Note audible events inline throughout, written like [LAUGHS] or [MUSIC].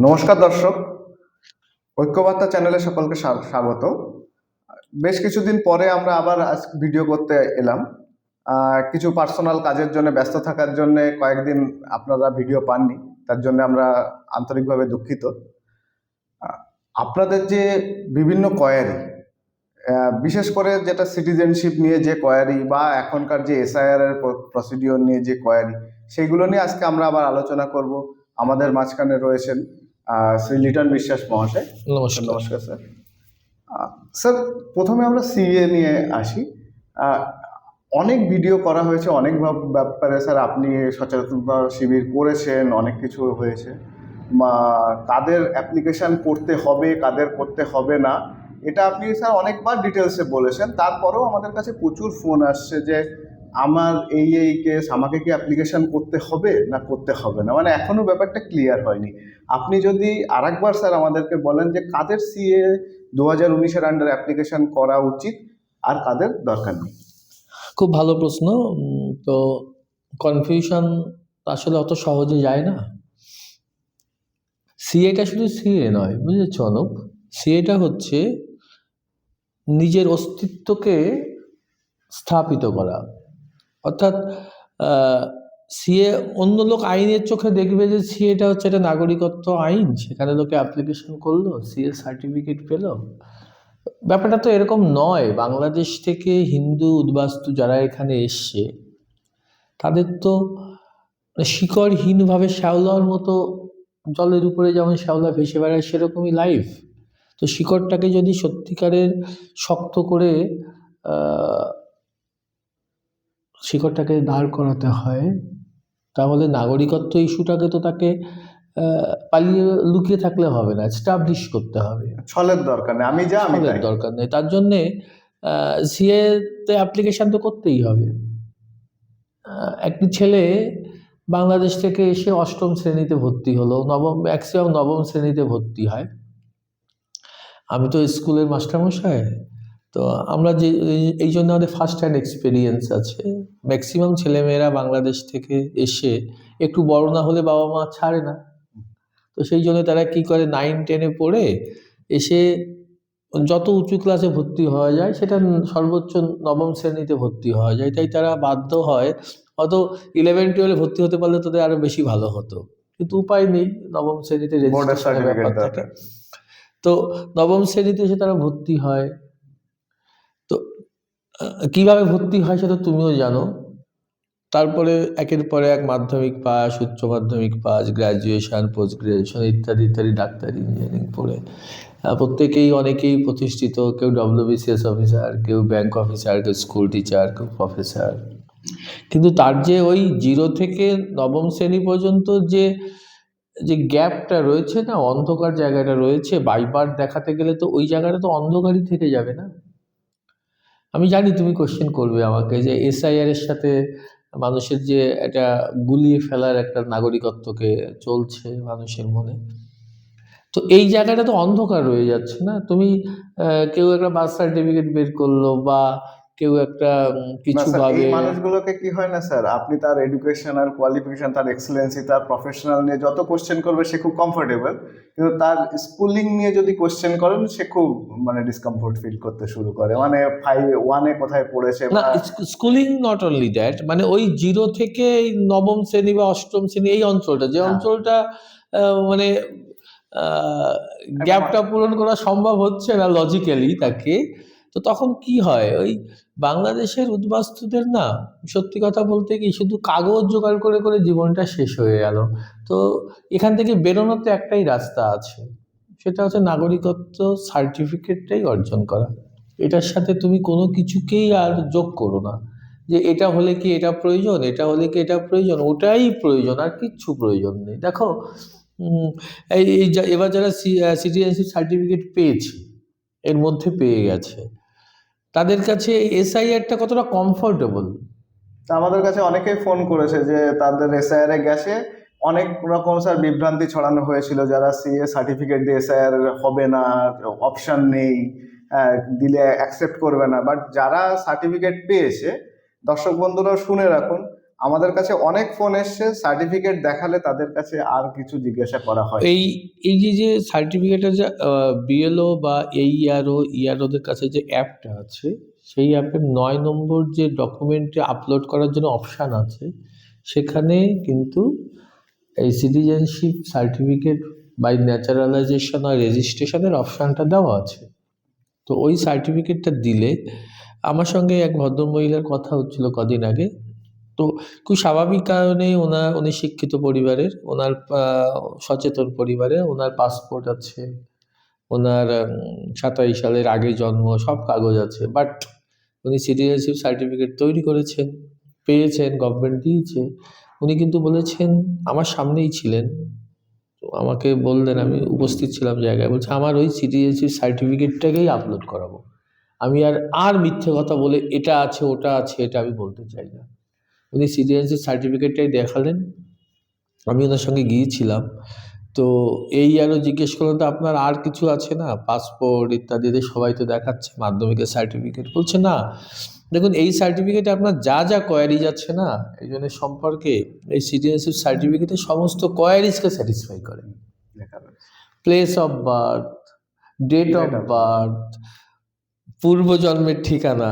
নমস্কার দর্শক, ঐক্যবার্তা চ্যানেলে সকলকে স্বা- স্বাগত। বেশ কিছুদিন পরে আমরা আবার আজ ভিডিও করতে এলাম। কিছু পার্সোনাল কাজের জন্য, ব্যস্ত থাকার জন্য কয়েকদিন আপনারা ভিডিও পাননি, তার জন্য আমরা আন্তরিকভাবে দুঃখিত। আপনাদের যে বিভিন্ন কোয়ারি বিশেষ করে যেটা সিটিজেনশিপ নিয়ে যে কোয়ারি বা এখনকার যে এসআইআর এর প্রসিডিওর নিয়ে যে কোয়ারি সেইগুলো নিয়ে আজকে আমরা আবার আলোচনা করব। আমাদের মাঝখানে রয়েছেন শ্রী লিটন বিশ্বাস মহাশয়। নমস্কার। নমস্কার স্যার। স্যার প্রথমে আমরা সিএ নিয়ে আসি। অনেক ভিডিও করা হয়েছে অনেক ব্যাপারে স্যার আপনি সচেতনতা শিবির করেছেন অনেক কিছু হয়েছে। বা কাদের অ্যাপ্লিকেশন করতে হবে কাদের করতে হবে না এটা আপনি স্যার অনেকবার ডিটেলসে বলেছেন। তারপরেও আমাদের কাছে প্রচুর ফোন আসছে যে আমার এই এই কেস আমাকে কি অ্যাপ্লিকেশন করতে হবে? না করতে হবে না? মানে এখনও ব্যাপারটা ক্লিয়ার হয়নি। আপনি যদি আরেকবার স্যার আমাদেরকে বলেন যে কাদের সিএ দু হাজার উনিশের আন্ডার অ্যাপ্লিকেশন করা উচিত আর কাদের দরকার নেই? খুব ভালো প্রশ্ন। তো কনফিউশন আসলে অত সহজে যায় না। সিএটা শুধু সিএ নয়, বুঝেছ অনুপ? সিএটা হচ্ছে নিজের অস্তিত্বকে স্থাপিত করা। অর্থাৎ সিএ অন্য লোক আইনের চোখে দেখবে যে সিএটা হচ্ছে একটা নাগরিকত্ব আইন। সেখানে লোকে অ্যাপ্লিকেশন করল, সিএ সার্টিফিকেট পেল। ব্যাপারটা তো এরকম নয়। বাংলাদেশ থেকে হিন্দু উদ্বাস্তু যারা এখানে এসছে, তাদের তো মানে শিকড়হীনভাবে শ্যাওলার মতো জলের উপরে যেমন শ্যাওলা ভেসে বেড়ায়, সেরকমই লাইফ তো শিকড়টাকে যদি সত্যিকারের শক্ত করে শিকড়টাকে দাঁড় করাতে হয় তাহলে নাগরিকত্ব ইস্যুটাকে তো তাকে পালিয়ে লুকিয়ে থাকলে হবে না স্টাবলিশ করতে হবে। ছলের দরকার নেই আমি যা আমি আমাদের দরকার নেই তার জন্যে সিএ তে অ্যাপ্লিকেশন তো করতেই হবে। একটি ছেলে বাংলাদেশ থেকে এসে অষ্টম শ্রেণীতে ভর্তি হলো নবম ম্যাক্সিমাম নবম শ্রেণীতে ভর্তি হয়। আমি তো স্কুলের মাস্টারমশাই তো আমরা যে এই- জন্য আমাদের ফার্স্ট হ্যান্ড এক্সপিরিয়েন্স আছে। ম্যাক্সিমাম ছেলেমেয়েরা বাংলাদেশ থেকে এসে একটু বড় না হলে বাবা মা ছাড়ে না। তো সেই জন্য তারা কি করে নাইন টেনে পড়ে এসে যত উঁচু ক্লাসে ভর্তি হওয়া যায় সেটা সর্বোচ্চ নবম শ্রেণীতে ভর্তি হওয়া যায়। তাই তারা বাধ্য হয় হয়তো ইলেভেন টুয়েলভে ভর্তি হতে পারলে তাদের আরও বেশি ভালো হতো। কিন্তু উপায় নেই নবম শ্রেণীতে তো নবম শ্রেণীতে এসে তারা ভর্তি হয়। কীভাবে ভর্তি হয় সেটা তুমিও জানো। তারপরে একের পরে এক মাধ্যমিক পাস, উচ্চ মাধ্যমিক পাস গ্র্যাজুয়েশন পোস্ট গ্রাজুয়েশন ইত্যাদি ইত্যাদি ডাক্তারি ইঞ্জিনিয়ারিং পড়ে। প্রত্যেকেই অনেকেই প্রতিষ্ঠিত, কেউ ডব্লিউবিসিএস অফিসার কেউ ব্যাংক অফিসার কেউ স্কুল টিচার কেউ প্রফেসর কিন্তু তার যে ওই জিরো থেকে নবম শ্রেণি পর্যন্ত যে যে গ্যাপটা রয়েছে না, অন্ধকার জায়গাটা রয়েছে বাইবার দেখাতে গেলে তো ওই জায়গাটা তো অন্ধকারই থেকে যাবে না। আমি জানি তুমি কোশ্চেন করবে আমাকে যে এসআইআর এর সাথে মানুষের যে একটা গুলিয়ে ফেলার একটা নাগরিকত্বকে চলছে মানুষের মনে। তো এই জায়গাটা তো অন্ধকার রয়ে যাচ্ছে না? তুমি কেউ একটা বার্থ সার্টিফিকেট বের করল বা কেউ একটা কিছু ভাবে মানুষগুলোকে কি হয় না স্যার? আপনি তার এডুকেশন আর কোয়ালিফিকেশন তার এক্সেলেন্সি তার প্রফেশনাল নিয়ে যত কোশ্চেন করবে সে খুব কমফোর্টেবল কিন্তু তার স্কুলিং নিয়ে যদি কোশ্চেন করেন সে খুব মানে ডিসকমফোর্ট ফিল করতে শুরু করে। মানে ফাইভ ওয়ানে কোথায় পড়েছে না স্কুলিং নট অনলি দ্যাট মানে ওই জিরো থেকে নবম শ্রেণি বা অষ্টম শ্রেণি এই অঞ্চলটা যে হ্যাঁ। অঞ্চলটা মানে গ্যাপটা পূরণ করা সম্ভব হচ্ছে না লজিক্যালি তাকে। তো তখন কি হয়? ওই বাংলাদেশের উদ্বাস্তুদের না, সত্যি কথা বলতে কি, শুধু কাগজ জোগাড় করে করে জীবনটা শেষ হয়ে গেল। তো এখান থেকে বেরোনোর তো একটাই রাস্তা আছে, সেটা হচ্ছে নাগরিকত্ব সার্টিফিকেটটাই অর্জন করা। এটার সাথে তুমি কোনো কিছুকেই আর যোগ করো না, যে এটা হলে কি এটা প্রয়োজন, এটা হলে কি এটা প্রয়োজন, ওটাই প্রয়োজন, আর কিচ্ছু প্রয়োজন নেই। দেখো এই এবার যারা সিটিজেনশিপ সার্টিফিকেট পেয়েছে, এর মধ্যে পেয়ে গেছে তাদের কাছে এসআইআরটা কতটা কমফোর্টেবল আমাদের কাছে অনেকেই ফোন করেছে যে তাদের এসআইআর এ গেছে। অনেক রকম, স্যার, বিভ্রান্তি ছড়ানো হয়েছিল যারা সিএ সার্টিফিকেট দিয়ে স্যার হবে না অপশন নেই দিলে অ্যাকসেপ্ট করবে না। বাট যারা সার্টিফিকেট পেয়েছে, দর্শক বন্ধুরাও শুনে রাখুন আমাদের কাছে অনেক ফোন এসছে সার্টিফিকেট দেখালে তাদের কাছে আর কিছু জিজ্ঞাসা করা হয় এই এই যে যে সার্টিফিকেটের যে বিএলও বা এইআরও ইআরওদের কাছে যে অ্যাপটা আছে, সেই অ্যাপের নয় নম্বর যে ডকুমেন্টে আপলোড করার জন্য অপশান আছে, সেখানে কিন্তু এই সিটিজেনশিপ সার্টিফিকেট বাই ন্যাচারালাইজেশন আর রেজিস্ট্রেশনের অপশানটা দেওয়া আছে। তো ওই সার্টিফিকেটটা দিলে, আমার সঙ্গে এক ভদ্রমহিলার কথা হচ্ছিল কদিন আগে তো খুব স্বাভাবিক কারণে ওনার, উনি শিক্ষিত পরিবারের, ওনার সচেতন পরিবারে ওনার পাসপোর্ট আছে, ওনার সাতাইশ সালের আগে জন্ম, সব কাগজ আছে বাট উনি সিটিজেনশিপ সার্টিফিকেট তৈরি করেছেন, পেয়েছেন গভর্নমেন্ট দিয়েছে। উনি কিন্তু বলেছেন, আমার সামনেই ছিলেন। তো আমাকে বললেন, আমি উপস্থিত ছিলাম জায়গায়, বলছে, আমার ওই সিটিজেনশিপ সার্টিফিকেটটাকেই আপলোড করাবো। আমি আর আর মিথ্যে কথা বলে, এটা আছে, ওটা আছে, এটা আমি বলতে চাই না। উনি সিটিজেনশিপ সার্টিফিকেটটাই দেখালেন। আমি ওনার সঙ্গে গিয়েছিলাম। তো এই আরও জিজ্ঞেস করলেন তো আপনার আর কিছু আছে না? পাসপোর্ট ইত্যাদিতে সবাই তো দেখাচ্ছে মাধ্যমিকের সার্টিফিকেট? বলছে না। দেখুন এই সার্টিফিকেটে আপনার যা যা কোয়ারি যাচ্ছে না এই জন্য সম্পর্কে এই সিটিজেনশিপ সার্টিফিকেটে সমস্ত কোয়ারিজকে স্যাটিসফাই করে। Place of birth date of birth পূর্বজন্মের ঠিকানা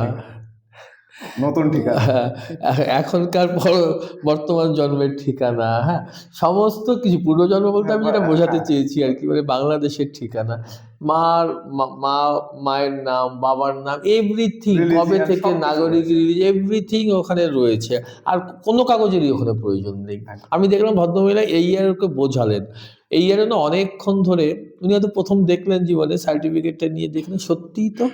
নতুন ঠিকানা। [LAUGHS] এখনকার পর- বর্তমান জন্মের ঠিকানা হ্যাঁ? সমস্ত কিছু পূর্বজন্ম বলতে আমি যেটা বোঝাতে চেয়েছি আর কি মানে বাংলাদেশের ঠিকানা। মার মা- মায়ের নাম বাবার নাম এভরিথিং কবে থেকে নাগরিক এভরিথিং ওখানে রয়েছে। আর কোনো কাগজেরই ওখানে প্রয়োজন নেই। আমি দেখলাম ভদ্রমহিলা এই আর ওকে বোঝালেন। এই আর না অনেকক্ষণ ধরে উনি হয়তো প্রথম দেখলেন জীবনে সার্টিফিকেটটা নিয়ে দেখলেন সত্যিই তো?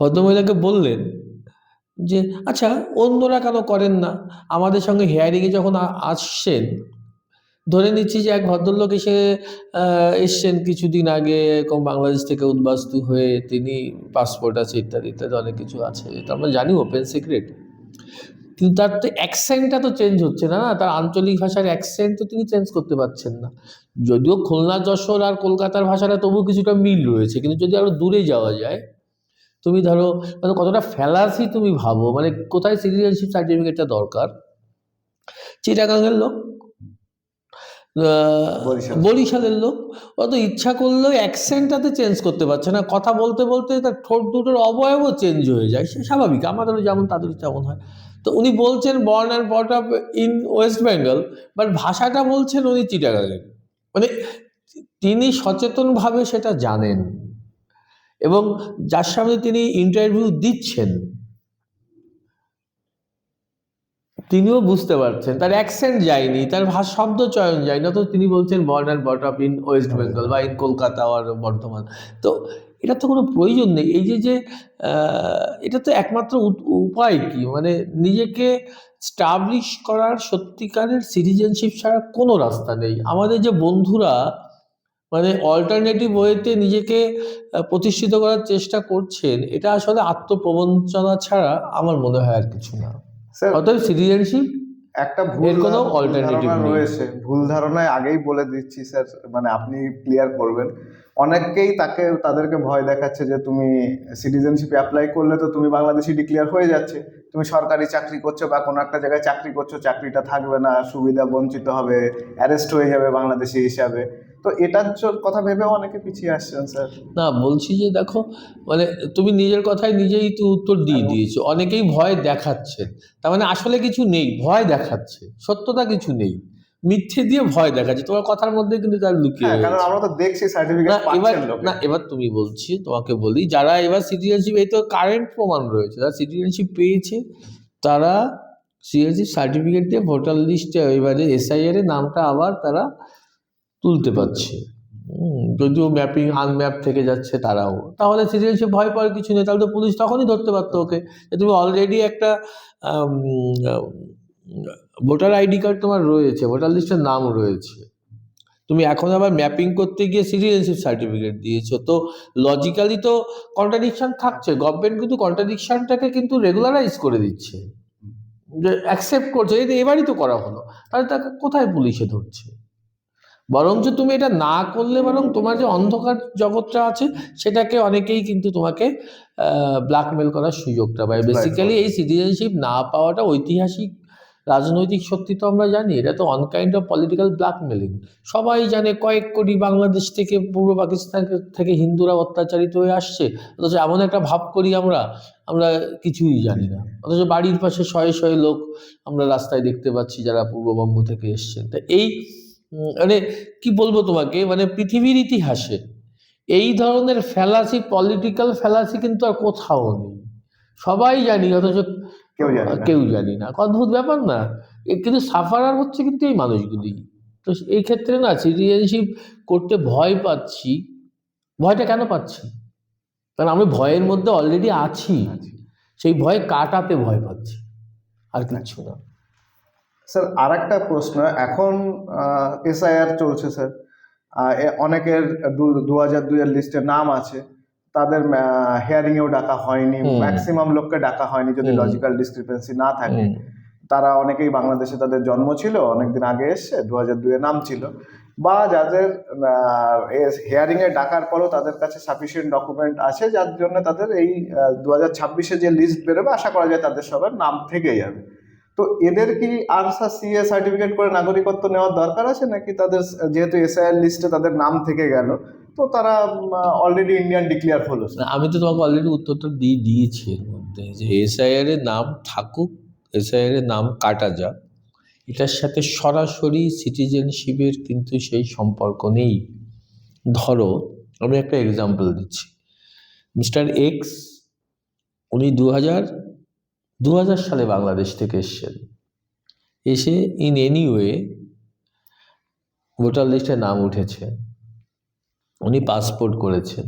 ভদ্রমহিলাকে বললেন যে আচ্ছা অন্যরা কেন করেন না? আমাদের সঙ্গে হেয়ারিংয়ে যখন আসছেন, ধরে নিচ্ছি যে এক ভদ্রলোক এসে এসছেন কিছুদিন আগে, এরকম বাংলাদেশ থেকে উদ্বাস্তু হয়ে তিনি পাসপোর্ট আছে, ইত্যাদি ইত্যাদি, অনেক কিছু আছে এটা আমরা জানি ওপেন সিক্রেট কিন্তু তার তো অ্যাকসেন্টটা তো চেঞ্জ হচ্ছে না না, তার আঞ্চলিক ভাষার অ্যাকসেন্ট তো তিনি চেঞ্জ করতে পারছেন না। যদিও খুলনা, যশোর আর কলকাতার ভাষাটা তবু কিছুটা মিল রয়েছে, কিন্তু যদি আরও দূরে যাওয়া যায় তুমি ধরো মানে কতটা ফেলাসি তুমি ভাবো? মানে কোথায় সিটিজেনশিপ সার্টিফিকেটটা দরকার? চিটাগাঙের লোক বরিশাল। বরিশালের। লোক অত ইচ্ছা করলেও অ্যাকসেন্টটাতে চেঞ্জ করতে পারছে না। কথা বলতে বলতে তার ঠোঁট দুটোর অবয়বও চেঞ্জ হয়ে যায়। সে স্বাভাবিক আমাদেরও যেমন তাদের তেমন হয়। তো উনি বলছেন born and brought up in West Bengal but ভাষাটা বলছেন উনি চিটাগাঙের মানে তিনি সচেতনভাবে সেটা জানেন। এবং যার সামনে তিনি ইন্টারভিউ দিচ্ছেন, তিনিও বুঝতে পারছেন। তার অ্যাকসেন্ট যায়নি, তার শব্দ চয়ন যায়নি তো তিনি বলছেন born and brought up in West Bengal বা ইন কলকাতা আর বর্ধমান। তো এটা তো কোনো প্রয়োজন নেই। এই যে যে এটা তো একমাত্র উপায় কি? মানে নিজেকে স্টাবলিশ করার সত্যিকারের সিটিজেনশিপ ছাড়া কোনো রাস্তা নেই। আমাদের যে বন্ধুরা মানে অল্টারনেটিভ ওয়েতে নিজেকে প্রতিষ্ঠিত করার চেষ্টা করছেন এটা আসলে আত্মপ্রবঞ্চনা ছাড়া আমার মনে হয় আর কিছু না। স্যার অতএব সিটিজেনশিপ একটা ভুল কোনো নেই। রয়েছে। ভুল ধারণায় আগেই বলে দিচ্ছি স্যার মানে আপনি ক্লিয়ার করবেন। অনেককেই তাকে তাদেরকে ভয় দেখাচ্ছে যে তুমি সিটিজেনশিপ অ্যাপ্লাই করলে তো তুমি বাংলাদেশি ডিক্লেয়ার হয়ে যাচ্ছে। তুমি সরকারি চাকরি করছ বা কোনো একটা জায়গায় চাকরি করছ চাকরিটা থাকবে না সুবিধা বঞ্চিত হবে অ্যারেস্ট হয়ে যাবে বাংলাদেশি হিসাবে। তো এটার কথা ভেবে অনেকে পিছিয়ে আসছেন স্যার। না বলছি যে দেখো মানে তুমি নিজের কথায় নিজেই তো উত্তর দিয়ে দিয়েছ। অনেকেই ভয় দেখাচ্ছেন তার মানে আসলে কিছু নেই ভয় দেখাচ্ছে। সত্যতা কিছু নেই। মিথ্যে দিয়ে ভয় দেখাচ্ছে। তোমার কথার মধ্যে কিন্তু তার লুকিয়ে হ্যাঁ কারণ আমরা তো দেখছি সার্টিফিকেট না এবার না এবার তুমি বলছি তোমাকে বলি যারা এবার সিটিজেনশিপ এই তো কারেন্ট প্রমাণ রয়েছে। যারা সিটিজেনশিপ পেয়েছে তারা সিটিজেনশিপ সার্টিফিকেট দিয়ে ভোটার লিস্টে এবারে এসআইআর এর নামটা আবার তারা তুলতে পারছে। যদিও ম্যাপিং আনম্যাপ থেকে যাচ্ছে তারাও। তাহলে সিটিজেনশিপ ভয় পাওয়ার কিছু নেই, তাহলে তো পুলিশ তখনই ধরতে পারতো ওকে। যে তুমি অলরেডি একটা ভোটার আইডি কার্ড তোমার রয়েছে, ভোটার লিস্টের নাম রয়েছে। তুমি এখন আবার ম্যাপিং করতে গিয়ে সিটিজেনশিপ সার্টিফিকেট দিয়েছ। তো লজিক্যালি তো কন্ট্রাডিকশন থাকছে গভর্নমেন্ট কিন্তু কন্ট্রাডিকশনটাকে কিন্তু রেগুলারাইজ করে দিচ্ছে। যে অ্যাকসেপ্ট করছে, এই এবারই তো করা হলো। তাহলে তাকে কোথায় পুলিশে ধরছে? বরঞ্চ তুমি এটা না করলে বরং তোমার যে অন্ধকার জগৎটা আছে সেটাকে অনেকেই কিন্তু তোমাকে ব্ল্যাকমেল করার সুযোগটা পায়। বেসিক্যালি এই সিটিজেনশিপ না পাওয়াটা ঐতিহাসিক রাজনৈতিক শক্তি তো আমরা জানি এটা তো অনকাইন্ড অফ পলিটিক্যাল ব্ল্যাকমেলিং সবাই জানে কয়েক কোটি বাংলাদেশ থেকে পূর্ব পাকিস্তান থেকে হিন্দুরা অত্যাচারিত হয়ে আসছে। অথচ এমন একটা ভাব করি আমরা আমরা কিছুই জানি না। অথচ বাড়ির পাশে শয়ে শয়ে লোক আমরা রাস্তায় দেখতে পাচ্ছি যারা পূর্ববঙ্গ থেকে এসছেন। তা এই মানে কি বলব তোমাকে? মানে পৃথিবীর ইতিহাসে এই ধরনের ফ্যালাসি পলিটিক্যাল ফ্যালাসি কিন্তু আর কোথাও নেই। সবাই জানি অথচ কেউ জানে কেউ জানি না। অদ্ভুত ব্যাপার না। কিন্তু সাফারার হচ্ছে কিন্তু এই মানুষগুলি। তো এই ক্ষেত্রে না সিটিজেনশিপ করতে ভয় পাচ্ছি। ভয়টা কেন পাচ্ছি? কারণ আমি ভয়ের মধ্যে অলরেডি আছি। সেই ভয় কাটাতে ভয় পাচ্ছি। আর কিচ্ছু না। স্যার আর একটা প্রশ্ন এখন এসআইআর চলছে স্যার। অনেকের দু হাজার দুইয়ের লিস্টে নাম আছে। তাদের হিয়ারিং এও ডাকা হয়নি ম্যাক্সিমাম লোককে ডাকা হয়নি যদি। লজিক্যাল ডিসক্রিপেন্সি না থাকে। তারা অনেকেই বাংলাদেশে তাদের জন্ম ছিল অনেকদিন আগে এসছে দু হাজার দুয়ে নাম ছিল। বা যাদের হিয়ারিং এ ডাকার পরও তাদের কাছে সাফিসিয়েন্ট ডকুমেন্ট আছে যার জন্য তাদের এই দু হাজার ছাব্বিশে যে লিস্ট বেরোবে আশা করা যায় তাদের সবার নাম থেকে যাবে। তো এদের কি আরসা সিএ সার্টিফিকেট করে নাগরিকত্ব নেওয়ার দরকার আছে নাকি তাদের যেহেতু এসআইআর লিস্টে তাদের নাম থেকে গেল, তো তারা অলরেডি ইন্ডিয়ান ডিক্লেয়ার হলো? আমি তো তোমাকে অলরেডি উত্তরটা দিয়ে দিয়েছি এর মধ্যে, যে এসআইআর এর নাম থাকুক এসআইআর এর নাম কাটা যাক, এটার সাথে সরাসরি সিটিজেনশিপের কিন্তু সেই সম্পর্ক নেই। ধরো, আমি একটা এক্সাম্পল দিচ্ছি। মিস্টার এক্স উনি দু হাজার দু হাজার সালে বাংলাদেশ থেকে এসছেন। এসে ইন এনি ওয়ে ভোটার লিস্টে নাম উঠেছে। উনি পাসপোর্ট করেছেন।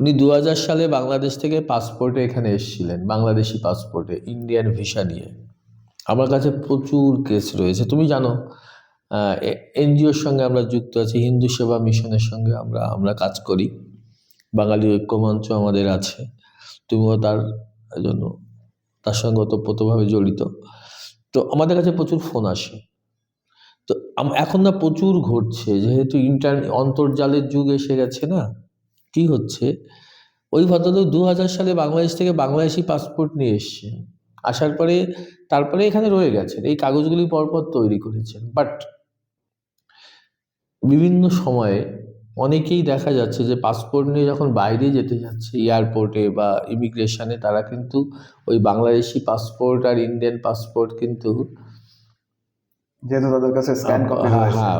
উনি দু হাজার সালে বাংলাদেশ থেকে পাসপোর্টে এখানে এসেছিলেন, বাংলাদেশি পাসপোর্টে ইন্ডিয়ান ভিসা নিয়ে। আমার কাছে প্রচুর কেস রয়েছে। তুমি জানো এনজিওর সঙ্গে আমরা যুক্ত আছি, হিন্দু সেবা মিশনের সঙ্গে আমরা আমরা কাজ করি। বাঙালি ঐক্যমঞ্চ আমাদের আছে। তুমিও তার জন্য তার সঙ্গে ওতপ্রোতভাবে জড়িত। তো আমাদের কাছে প্রচুর ফোন আসে। তো এখন না প্রচুর ঘটছে। যেহেতু ইন্টার, অন্তর্জালের যুগ এসে গেছে না, কি হচ্ছে? ওই ভদ্রলোক দু হাজার সালে বাংলাদেশ থেকে বাংলাদেশি পাসপোর্ট নিয়ে এসছেন। আসার পরে, তারপরে এখানে রয়ে গেছেন। এই কাগজগুলি পরপর তৈরি করেছেন। বাট বিভিন্ন সময়ে অনেকেই দেখা যাচ্ছে যে পাসপোর্ট নিয়ে যখন বাইরে যেতে যাচ্ছে এয়ারপোর্টে বা ইমিগ্রেশনে তারা কিন্তু ওই বাংলাদেশি পাসপোর্ট আর ইন্ডিয়ান পাসপোর্ট কিন্তু যেহেতু তাদের কাছে স্ক্যান কপি হ্যাঁ হ্যাঁ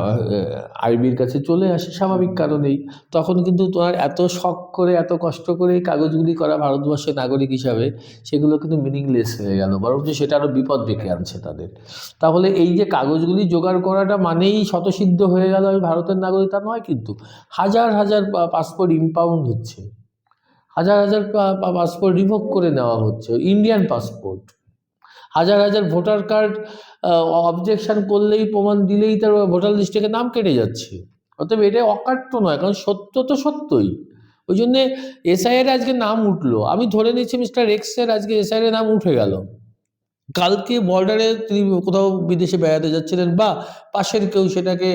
আইবির কাছে চলে আসে স্বাভাবিক কারণেই। তখন কিন্তু তোমার এত শখ করে এত কষ্ট করে কাগজগুলি করা ভারতবর্ষের নাগরিক হিসাবে সেগুলো কিন্তু মিনিংলেস হয়ে গেল। বরঞ্চ সেটা আরও বিপদ ডেকে আনছে তাদের। তাহলে এই যে কাগজগুলি জোগাড় করাটা মানেই শতসিদ্ধ হয়ে গেল আমি ভারতের নাগরিক তা নয় কিন্তু। হাজার হাজার পাসপোর্ট ইম্পাউন্ড হচ্ছে। হাজার হাজার পাসপোর্ট রিভোক করে নেওয়া হচ্ছে। ইন্ডিয়ান পাসপোর্ট হাজার হাজার ভোটার কার্ড অবজেকশন করলেই প্রমাণ দিলেই তার ভোটার লিস্ট থেকে নাম কেটে যাচ্ছে। অতএব এটা অকাট্য নয়, কারণ সত্য তো সত্যই। ওই জন্যে এসআইয়ের আজকে নাম উঠল। আমি ধরে নিচ্ছি মিস্টার এক্সের আজকে এসআইয়ের নাম উঠে গেল। কালকে বর্ডারে তিনি কোথাও বিদেশে বেড়াতে যাচ্ছিলেন বা পাশের কেউ সেটাকে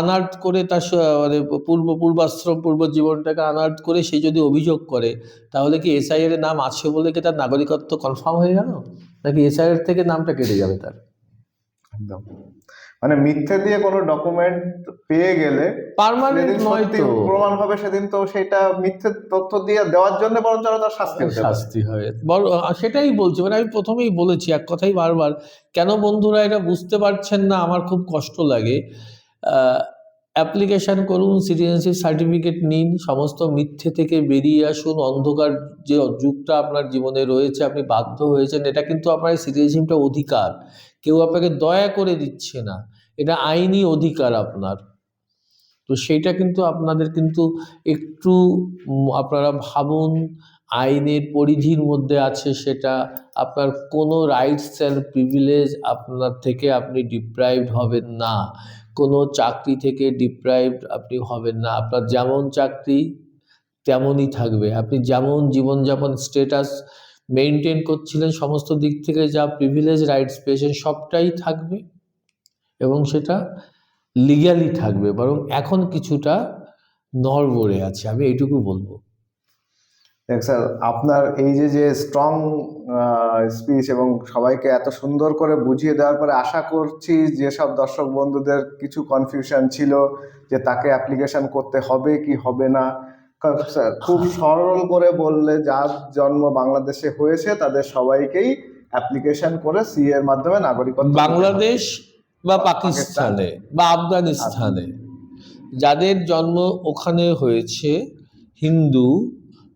আনার্ট করে তার মানে পূর্ব, পূর্বাশ্রম, পূর্ব জীবনটাকে আনার্ট করে সে যদি অভিযোগ করে, তাহলে কি এসআইয়ের নাম আছে বলে কি তার নাগরিকত্ব কনফার্ম হয়ে গেল? নাকি এসআইয়ের থেকে নামটা কেটে যাবে তার? একদম। মানে মিথ্যে দিয়ে কোনো ডকুমেন্ট পেয়ে গেলে পার্মানেন্ট নয় তো। প্রমাণ হবে সেদিন তো সেটা মিথ্যে তথ্য দিয়ে দেওয়ার জন্য বরঞ্চ তার শাস্তি শাস্তি হয়। সেটাই বলছি মানে আমি প্রথমেই বলেছি এক কথাই বারবার কেন বন্ধুরা এটা বুঝতে পারছেন না? আমার খুব কষ্ট লাগে। অ্যাপ্লিকেশন করুন, সিটিজেনশিপ সার্টিফিকেট নিন, সমস্ত মিথ্যে থেকে বেরিয়ে আসুন, অন্ধকার যে যুগটা আপনার জীবনে রয়েছে, আপনি বাধ্য হয়েছেন, এটা কিন্তু আপনার সিটিজেনশিপটা অধিকার। কেউ আপনাকে দয়া করে দিচ্ছে না, এটা আইনি অধিকার আপনার। তো সেইটা কিন্তু আপনাদের কিন্তু একটু আপনারা ভাবুন, আইনের পরিধির মধ্যে আছে সেটা, আপনার কোনো রাইটস অ্যান্ড প্রিভিলেজ আপনার থেকে আপনি ডিপ্রাইভড হবেন না। কোনো চাকরি থেকে ডিপ্রাইভড আপনি হবেন না। আপনার যেমন চাকরি, তেমনই থাকবে। আপনি যেমন জীবনযাপন স্টেটাস মেনটেন করছিলেন, সমস্ত দিক থেকে যা প্রিভিলেজ রাইটস পেয়েছেন, সবটাই থাকবে এবং সেটা লিগ্যালি থাকবে। বরং এখন কিছুটা নড়বড়ে আছে। আমি এইটুকু বলব। দেখ স্যার আপনার এই যে যে স্ট্রং স্পিচ এবং সবাইকে এত সুন্দর করে বুঝিয়ে দেওয়ার পরে আশা করছি যেসব দর্শক বন্ধুদের কিছু কনফিউশন ছিল যে তাকে অ্যাপ্লিকেশন করতে হবে কি হবে না স্যার খুব সরল করে বললে যার জন্ম বাংলাদেশে হয়েছে তাদের সবাইকেই অ্যাপ্লিকেশন করে সি এর মাধ্যমে নাগরিকত্ব হবে। বাংলাদেশ বা বা পাকিস্তানে বা আফগানিস্তানে যাদের জন্ম ওখানে হয়েছে হিন্দু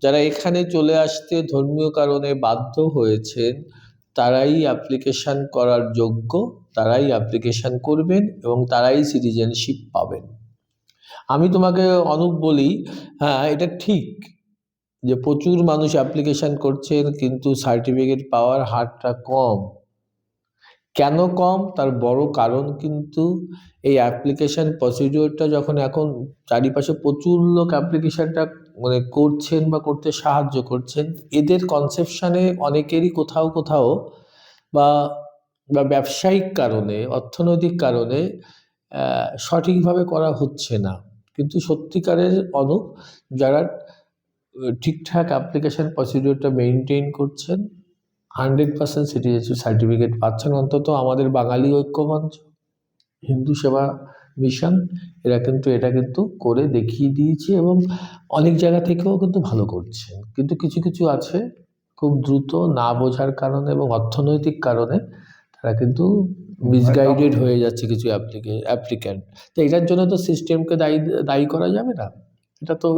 যারা এখানে চলে আসতে ধর্মীয় কারণে বাধ্য হয়েছেন, তারাই অ্যাপ্লিকেশান করার যোগ্য, তারাই অ্যাপ্লিকেশান করবেন এবং তারাই সিটিজেনশিপ পাবেন। আমি তোমাকে অনুপ বলি হ্যাঁ এটা ঠিক যে প্রচুর মানুষ অ্যাপ্লিকেশন করছেন, কিন্তু সার্টিফিকেট পাওয়ার হারটা কম। কেন কম? তার বড় কারণ কিন্তু এই অ্যাপ্লিকেশন প্রসিডিওরটা যখন এখন চারিপাশে প্রচুর লোক অ্যাপ্লিকেশনটা মানে করছেন বা করতে সাহায্য করছেন, এদের কনসেপশনে অনেকেরই কোথাও কোথাও বা বা ব্যবসায়িক কারণে, অর্থনৈতিক কারণে সঠিকভাবে করা হচ্ছে না। কিন্তু সত্যিকারের অনুপ যারা ঠিকঠাক অ্যাপ্লিকেশন প্রসিডিওরটা মেনটেন করছেন হান্ড্রেড পার্সেন্ট সিটিজেনশিপ সার্টিফিকেট পাচ্ছেন, অন্তত আমাদের বাঙালি ঐক্যমঞ্চ। হিন্দু সেবা মিশন এরা কিন্তু এটা কিন্তু করে দেখিয়ে দিয়েছে এবং অনেক জায়গা থেকেও কিন্তু ভালো করছে। কিন্তু কিছু কিছু আছে খুব দ্রুত না বোঝার কারণে এবং অর্থনৈতিক কারণে তারা কিন্তু মিসগাইডেড হয়ে যাচ্ছে কিছু অ্যাপ্লিকে অ্যাপ্লিক্যান্ট। তো এটার জন্য তো সিস্টেমকে দায়ী দায়ী করা যাবে না? এটা তো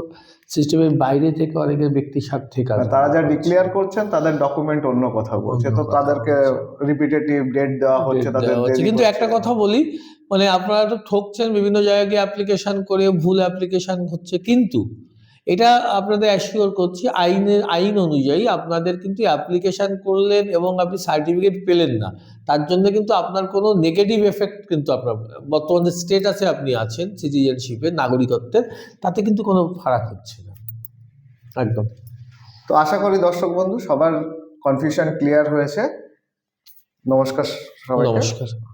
সিস্টেমের বাইরে থেকে অনেকের ব্যক্তি স্বার্থে কাজ মানে তারা যা ডিক্লেয়ার করছেন তাদের ডকুমেন্ট অন্য কথা বলছে। তো তাদেরকে রিপিটেটিভ ডেট দেওয়া হচ্ছে তাদের। কিন্তু একটা কথা বলি মানে আপনারা তো ঠকছেন বিভিন্ন জায়গায় গিয়ে অ্যাপ্লিকেশন করে ভুল অ্যাপ্লিকেশন হচ্ছে। কিন্তু এটা আপনাদের অ্যাসিওর করছি আইনের আইন অনুযায়ী আপনাদের কিন্তু অ্যাপ্লিকেশন করলেন এবং আপনি সার্টিফিকেট পেলেন না। তার জন্য কিন্তু আপনার কোনো নেগেটিভ এফেক্ট কিন্তু আপনার বর্তমানে স্টেটাসে আপনি আছেন সিটিজেনশিপের নাগরিকত্বের তাতে কিন্তু কোনো ফারাক হচ্ছে না। একদম। তো আশা করি দর্শক বন্ধু সবার কনফিউশন ক্লিয়ার হয়েছে। নমস্কার সবাইকে। নমস্কার।